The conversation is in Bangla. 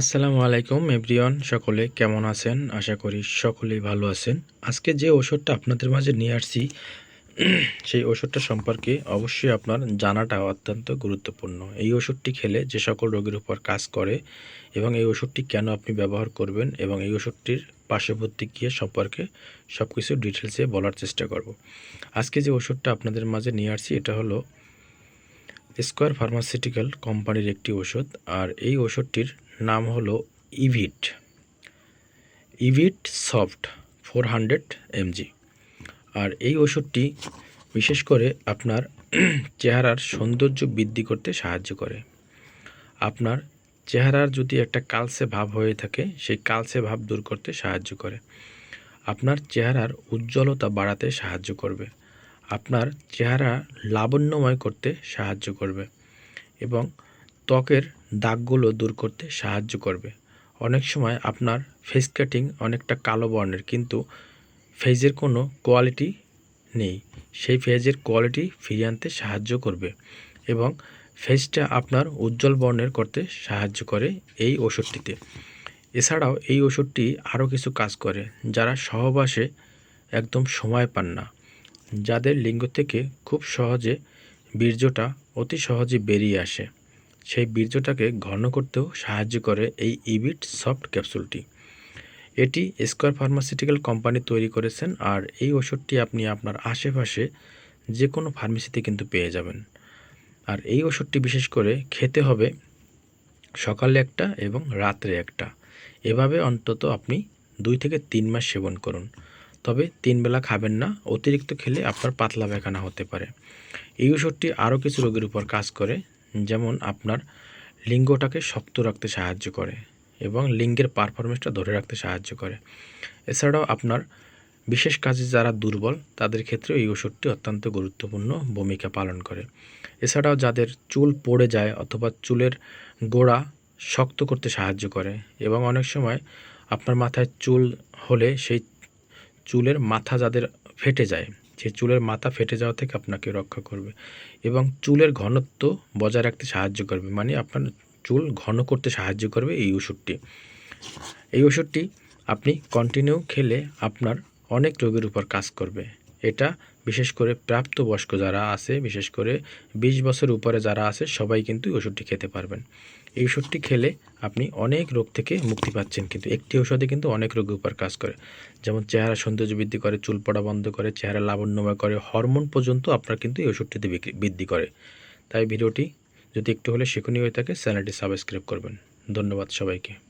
আসসালামু আলাইকুম এভরিওয়ান, সকলে কেমন আছেন? আশা করি সকলেই ভালো আছেন। আজকে যে ওষুধটা আপনাদের মাঝে নিয়ে আসছি, সেই ওষুধটা সম্পর্কে অবশ্যই আপনার জানাটা অত্যন্ত গুরুত্বপূর্ণ। এই ওষুধটি খেলে যে সকল রোগের উপর কাজ করে এবং এই ওষুধটি কেন আপনি ব্যবহার করবেন এবং এই ওষুধটির পার্শ্ববর্তী গিয়ে সম্পর্কে সব কিছু ডিটেলসে বলার চেষ্টা করব। আজকে যে ওষুধটা আপনাদের মাঝে নিয়ে আসছি, এটা হলো স্কোয়ার ফার্মাসিউটিক্যাল কোম্পানির একটি ওষুধ আর এই ওষুধটির নাম হলো Evit Evit soft four hundred mg আর এই ওষুধটি বিশেষ করে আপনার চেহারার সৌন্দর্য বৃদ্ধি করতে সাহায্য করে। আপনার চেহারার যদি একটা কালসে ভাব হয়ে থাকে, সেই কালসে ভাব দূর করতে সাহায্য করে। আপনার চেহারার উজ্জ্বলতা বাড়াতে সাহায্য করবে। আপনার চেহারা লাবণ্যময় করতে সাহায্য করবে এবং ত্বকের দাগগুলো দূর করতে সাহায্য করবে। অনেক সময় আপনার ফেস কাটিং অনেকটা কালো বর্ণের, কিন্তু ফেজের কোনো কোয়ালিটি নেই। সেই ফেজের কোয়ালিটি ফিরিয়ে আনতে সাহায্য করবে এবং ফেসটা আপনার উজ্জ্বল বর্ণের করতে সাহায্য করে এই ওষুধটিতে। এছাড়াও এই ওষুধটি আরও কিছু কাজ করে, যারা সহবাসে একদম সময় পান না। যাদের লিঙ্গ থেকে খুব সহজে বীর্যটা অতি সহজে বেরিয়ে আসে। সেই বীর্যটাকে ঘন করতেও সাহায্য করে এই ইবিট সফট ক্যাপসুলটি। এটি স্কোয়ার ফার্মাসিউটিক্যাল কোম্পানি তৈরি করেছেন আর এই ওষুধটি আপনি আপনার আশেপাশে যে কোনো ফার্মেসিতে কিন্তু পেয়ে যাবেন। আর এই ওষুধটি বিশেষ করে খেতে হবে সকালে একটা এবং রাত্রে একটা। এভাবে অন্তত আপনি দুই থেকে তিন মাস সেবন করুন। তবে তিন বেলা খাবেন না, অতিরিক্ত খেলে আপনার পাতলা পায়খানা হতে পারে। এই ওষুধটি আরও কিছু রোগের উপর কাজ করে, যেমন আপনার লিঙ্গটাকে শক্ত রাখতে সাহায্য করে এবং লিঙ্গের পারফরমেন্সটা ধরে রাখতে সাহায্য করে। এছাড়াও আপনার বিশেষ কাজে যারা দুর্বল, তাদের ক্ষেত্রে এই ওষুধটি অত্যন্ত গুরুত্বপূর্ণ ভূমিকা পালন করে। এছাড়াও যাদের চুল পড়ে যায় অথবা চুলের গোড়া শক্ত করতে সাহায্য করে এবং অনেক সময় আপনার মাথায় চুল হলে সেই চুলের মাথা যাদের ফেটে যায় সে চুলের মাথা ফেটে যাওয়া থেকে আপনাকে রক্ষা করবে এবং চুলের ঘনত্ব বজায় রাখতে সাহায্য করবে। মানে আপনার চুল ঘন করতে সাহায্য করবে এই ওষুধটি। এই ওষুধটি আপনি কন্টিনিউ খেলে আপনার অনেক রোগের উপর কাজ করবে। এটা বিশেষ করে প্রাপ্তবয়স্ক যারা আছে, বিশেষ করে বিশ বছর উপরে যারা আছে, সবাই কিন্তু ওষুধটি খেতে পারবেন। এই ওষুধটি খেলে আপনি অনেক রোগ থেকে মুক্তি পাচ্ছেন কিন্তু একটি ওষুধে কিন্তু অনেক রোগের উপর কাজ করে। যেমন চেহারা সৌন্দর্য বৃদ্ধি করে, চুল পড়া বন্ধ করে, চেহারা লাবণ্যময় করে, হরমোন পর্যন্ত আপনার কিন্তু এই ওষুধটিতে বৃদ্ধি করে। তাই ভিডিওটি যদি একটু হলে শিখনীয় হয়ে থাকে, চ্যানেলটি সাবস্ক্রাইব করবেন। ধন্যবাদ সবাইকে।